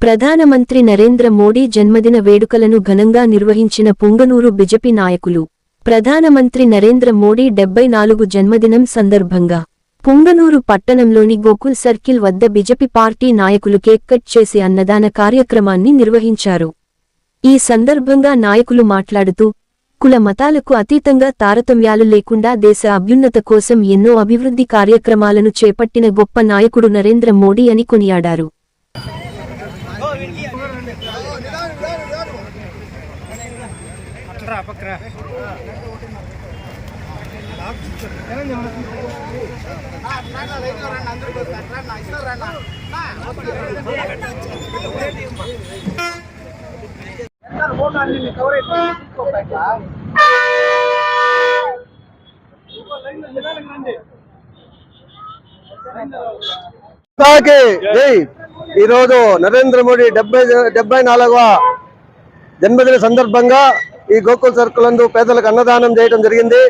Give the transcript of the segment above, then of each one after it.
ప్రధానమంత్రి నరేంద్ర మోడీ జన్మదిన వేడుకలను ఘనంగా నిర్వహించిన పుంగనూరు బిజెపి నాయకులు. ప్రధానమంత్రి నరేంద్ర మోడీ డెబ్బై నాలుగు జన్మదినం సందర్భంగా పుంగనూరు పట్టణంలోని గోకుల్ సర్కిల్ వద్ద బిజెపి పార్టీ నాయకులు కేక్ కట్ చేసి అన్నదాన కార్యక్రమాన్ని నిర్వహించారు. ఈ సందర్భంగా నాయకులు మాట్లాడుతూ కుల మతాలకు అతీతంగా తారతమ్యాలు లేకుండా దేశ అభ్యున్నత కోసం ఎన్నో అభివృద్ధి కార్యక్రమాలను చేపట్టిన గొప్ప నాయకుడు నరేంద్ర మోడీ అని కొనియాడారు. పక్కరా పక్కరా తాకి జై. ఈరోజు నరేంద్ర మోడీ డెబ్బై డెబ్బై నాలుగవ జన్మదిన సందర్భంగా ఈ గోకుల్ సర్కిల్ నందు పేదలకు అన్నదానం చేయడం జరిగింది.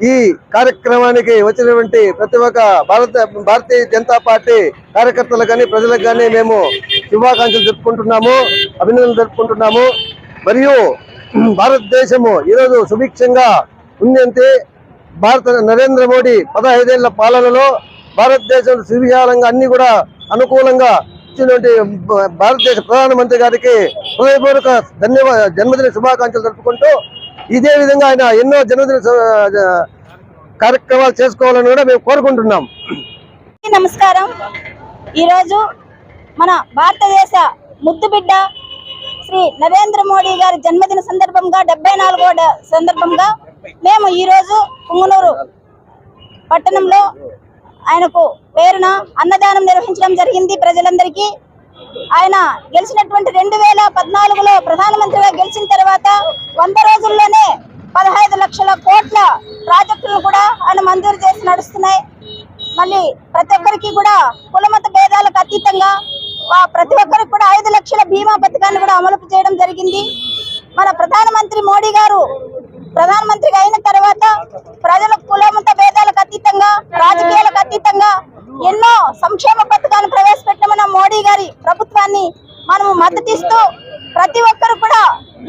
ఈ కార్యక్రమానికి వచ్చినటువంటి ప్రతి ఒక్క భారత భారతీయ జనతా పార్టీ కార్యకర్తలకు కానీ ప్రజలకు కానీ మేము శుభాకాంక్షలు జరుపుకుంటున్నాము అభినందనలు జరుపుకుంటున్నాము మరియు భారతదేశము ఈరోజు సుభిక్షంగా ఉందంటే భారత నరేంద్ర మోడీ పదహైదేళ్ళ పాలనలో భారతదేశం సువిశాలంగా అన్ని కూడా అనుకూలంగా ఇచ్చినటువంటి భారతదేశ ప్రధానమంత్రి గారికి హృదయపూర్వక ధన్యవాద జన్మదిన శుభాకాంక్షలు జరుపుకుంటూ ఇదే విధంగా ఆయన ఎన్నో జన్మదిన కార్యక్రమాలు చేసుకోవాలని కూడా మేము కోరుకుంటున్నాం. నమస్కారం. ఈరోజు మన భారతదేశ ముద్దుబిడ్డ శ్రీ నరేంద్ర మోడీ గారి జన్మదిన సందర్భంగా డెబ్బై నాలుగో డ- సందర్భంగా మేము ఈరోజు పుంగనూరు పట్టణంలో ఆయనకు పేరున అన్నదానం నిర్వహించడం జరిగింది. ప్రజలందరికీ ఆయన గెలిచినటువంటి రెండు వేల పద్నాలుగులో ప్రధానమంత్రిగా గెలిచిన తర్వాత వంద రోజుల్లోనే పదహైదు లక్షల కోట్ల ప్రాజెక్టులను కూడా ఆయన మంజూరు చేసి నడుస్తున్నాయి. మళ్ళీ ప్రతి ఒక్కరికి కూడా కులమత భేదాలకు అతీతంగా ఆ ప్రతి ఒక్కరికి కూడా ఐదు లక్షల బీమా పథకాన్ని కూడా అమలు చేయడం జరిగింది. మన ప్రధానమంత్రి మోడీ గారు ప్రధానమంత్రిగా అయిన తర్వాత ప్రజలకు కులమత భేదాలకు అతీతంగా రాజకీయాలకు అతీతంగా ఎన్నో సంక్షేమ పథకాలు ప్రవేశపెట్టిన మన మోడీ గారి ప్రభుత్వాన్ని మనము మద్దతిస్తూ ప్రతి ఒక్కరు కూడా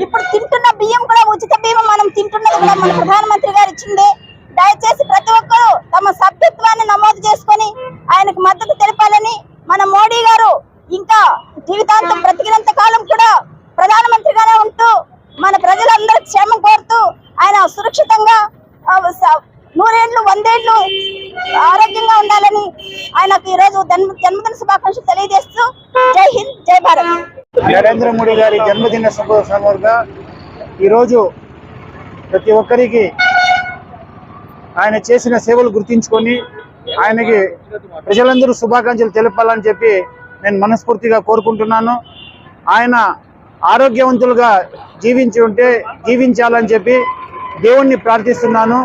ఇప్పుడు తింటున్న బియ్యం కూడా ఉచిత బియ్యం మనం తింటున్నది కూడా మన ప్రధానమంత్రి గారు ఇచ్చిందే. దయచేసి ప్రతి ఒక్కరూ తమ సభ్యత్వాన్ని నమోదు చేసుకొని ఆయనకు మద్దతు తెలపాలని మన మోడీ గారు ఇంకా జీవితాంతం బ్రతికినంత కాలం కూడా ప్రధానమంత్రిగానే ఉంటూ మన ప్రజలందరి క్షేమం కోరుతూ ఆయన సురక్షితంగా ఆ, వందేళ్ళు ఆరోగ్యంగా ఉండాలని ఆయనకు ఈరోజు జన్మదిన శుభాకాంక్షలు తెలియజేస్తూ జై హింద్ జై భారత్. నరేంద్ర మోడీ గారి జన్మదిన శుభ సందర్భంగా ఈరోజు ప్రతి ఒక్కరికి ఆయన చేసిన సేవలు గుర్తించుకొని ఆయనకి ప్రజలందరూ శుభాకాంక్షలు తెలపాలని చెప్పి నేను మనస్ఫూర్తిగా కోరుకుంటున్నాను. ఆయన ఆరోగ్యవంతులుగా జీవించి ఉంటే జీవించాలని చెప్పి దేవుణ్ణి ప్రార్థిస్తున్నాను.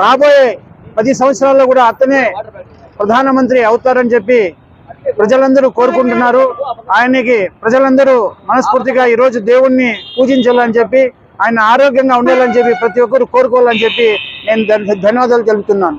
రాబోయే పది సంవత్సరాల్లో కూడా అతనే ప్రధానమంత్రి అవుతారని చెప్పి ప్రజలందరూ కోరుకుంటున్నారు. ఆయనకి ప్రజలందరూ మనస్ఫూర్తిగా ఈ రోజు దేవుణ్ణి పూజించాలని చెప్పి ఆయన ఆరోగ్యంగా ఉండాలని చెప్పి ప్రతి ఒక్కరు కోరుకోవాలని చెప్పి నేను ధన్యవాదాలు తెలుపుతున్నాను.